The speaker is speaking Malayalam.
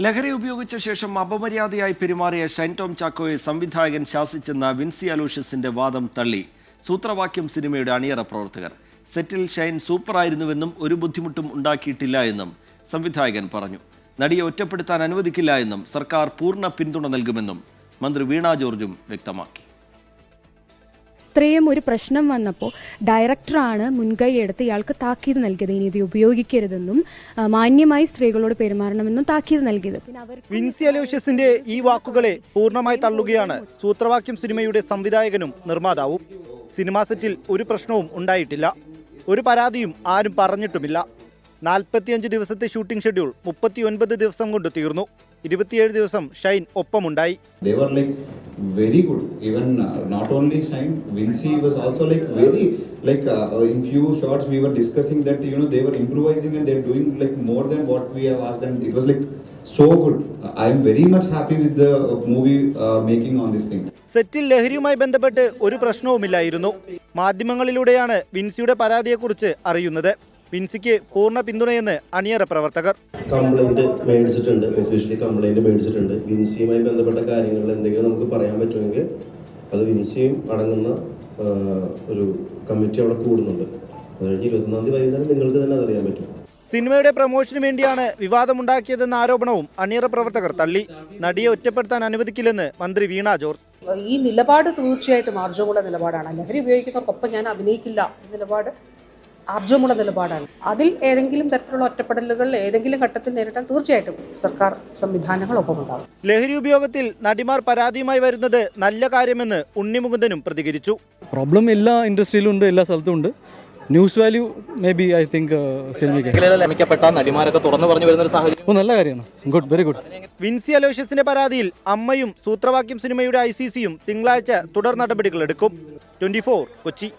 ലഹരി ഉപയോഗിച്ച ശേഷം അപമര്യാദയായി പെരുമാറിയ ഷൈൻ ടോം ചാക്കോയെ സംവിധായകൻ ശാസിച്ചെന്ന വിൻസി അലൂഷ്യസിന്റെ വാദം തള്ളി. സൂത്രവാക്യം സിനിമയുടെ അണിയറ പ്രവർത്തകർ. സെറ്റിൽ ഷൈൻ സൂപ്പറായിരുന്നുവെന്നും ഒരു ബുദ്ധിമുട്ടും ഉണ്ടാക്കിയിട്ടില്ല എന്നും സംവിധായകൻ പറഞ്ഞു. നടിയെ ഒറ്റപ്പെടുത്താൻ അനുവദിക്കില്ല എന്നും സർക്കാർ പൂർണ പിന്തുണ നൽകുമെന്നും മന്ത്രി വീണ ജോർജും വ്യക്തമാക്കി. ഇത്രയും ഒരു പ്രശ്നം വന്നപ്പോൾ ഡയറക്ടറാണ് മുൻകൈ എടുത്ത് ഇയാൾക്ക് താക്കീത് നൽകിയത്. ഇനി ഇത് ഉപയോഗിക്കരുതെന്നും മാന്യമായി സ്ത്രീകളോട് പെരുമാറണമെന്നും താക്കീത് നൽകിയത്. വിൻസി അലോഷ്യസിന്റെ ഈ വാക്കുകളെ പൂർണമായി തള്ളുകയാണ് സൂത്രവാക്യം സിനിമയുടെ സംവിധായകനും നിർമ്മാതാവും. സിനിമാ സെറ്റിൽ ഒരു പ്രശ്നവും ഉണ്ടായിട്ടില്ല. ഒരു പരാതിയും ആരും പറഞ്ഞിട്ടുമില്ല. നാൽപ്പത്തിയഞ്ച് ദിവസത്തെ ഷൂട്ടിംഗ് ഷെഡ്യൂൾ മുപ്പത്തിയൊൻപത് ദിവസം കൊണ്ട് തീർന്നു. ഇരുപത്തിയേഴ് ദിവസം Shine ഒപ്പമുണ്ടായി. Very good even not only Shine Vincy was also like very like in few shorts we were discussing that you know they were improvising and they're doing like more than what we have asked and it was like so good I'm very much happy with the movie making on this thing സെറ്റിൽ ലഹരിയുമായി ബന്ധപ്പെട്ട് ഒരു പ്രശ്നവുമില്ലായിരുന്നു. മാധ്യമങ്ങളിലൂടെയാണ് വിൻസിയുടെ പരാതിയെക്കുറിച്ച് അറിയുന്നത്. വിൻസിക്ക് പൂർണ പിന്തുണയെന്ന് അണിയറ പ്രവർത്തകർ. കംപ്ലൈന്റ് മേടിച്ചിട്ടുണ്ട് ഒഫീഷ്യലി കംപ്ലൈന്റ് മേടിച്ചിട്ടുണ്ട്. വിൻസിയുമായി ബന്ധപ്പെട്ട കാര്യങ്ങളിൽ എന്തെങ്കിലും നമുക്ക് പറയാൻ പറ്റുമെങ്കിൽ അത് വിൻസിയും അടങ്ങുന്ന ഒരു കമ്മിറ്റി അവിടെ കൂടുന്നുണ്ട്. അത് കഴിഞ്ഞ് ഇരുപത്തൊന്നാം തീയതി വൈകുന്നേരം നിങ്ങൾക്ക് തന്നെ അതറിയാൻ പറ്റും. സിനിമയുടെ പ്രമോഷന് വേണ്ടിയാണ് വിവാദമുണ്ടാക്കിയതെന്ന ആരോപണവും അണിയറ പ്രവർത്തകർ തള്ളി. നടിയെ ഒറ്റപ്പെടുത്താൻ അനുവദിക്കില്ലെന്ന് മന്ത്രി വീണ ജോർജ്. ഈ നിലപാട് തീർച്ചയായിട്ടും ആർജവുള്ള നിലപാടാണ്. ലഹരി ഉപയോഗിക്കുന്നവർക്കൊപ്പം ഞാൻ അഭിനയിക്കില്ല നിലപാട് ആർജവമുള്ള നിലപാടാണ്. അതിൽ ഏതെങ്കിലും തരത്തിലുള്ള ഒറ്റപ്പെടലുകൾ ഏതെങ്കിലും ഘട്ടത്തിൽ നേരിട്ടാൽ തീർച്ചയായിട്ടും സർക്കാർ സംവിധാനങ്ങൾ ഒപ്പമുണ്ടാകും ലഹരി ഉപയോഗത്തിൽ നടിമാർ പരാതിയുമായി വരുന്നത് നല്ല കാര്യമെന്ന് ഉണ്ണിമുകുന്ദനും പ്രതികരിച്ചു. പ്രോബ്ലം എല്ലാ ഇൻഡസ്ട്രിയിലും ഉണ്ട് എല്ലാ സ്ഥലത്തും ഉണ്ട്. News value maybe I think സിനിമയ്ക്ക് നടിമാരൊക്കെ തുറന്നു പറഞ്ഞു വരുന്ന ഒരു സാഹചര്യം. നല്ല കാര്യമാണ്. ഗുഡ് വെരി ഗുഡ് വിൻസി അലോഷ്യസിന്റെ പരാതിയിൽ അമ്മയും സൂത്രവാക്യം സിനിമയുടെ ഐ സി സിയും തിങ്കളാഴ്ച തുടർ നടപടികളെടുക്കും. Twenty four Kochi.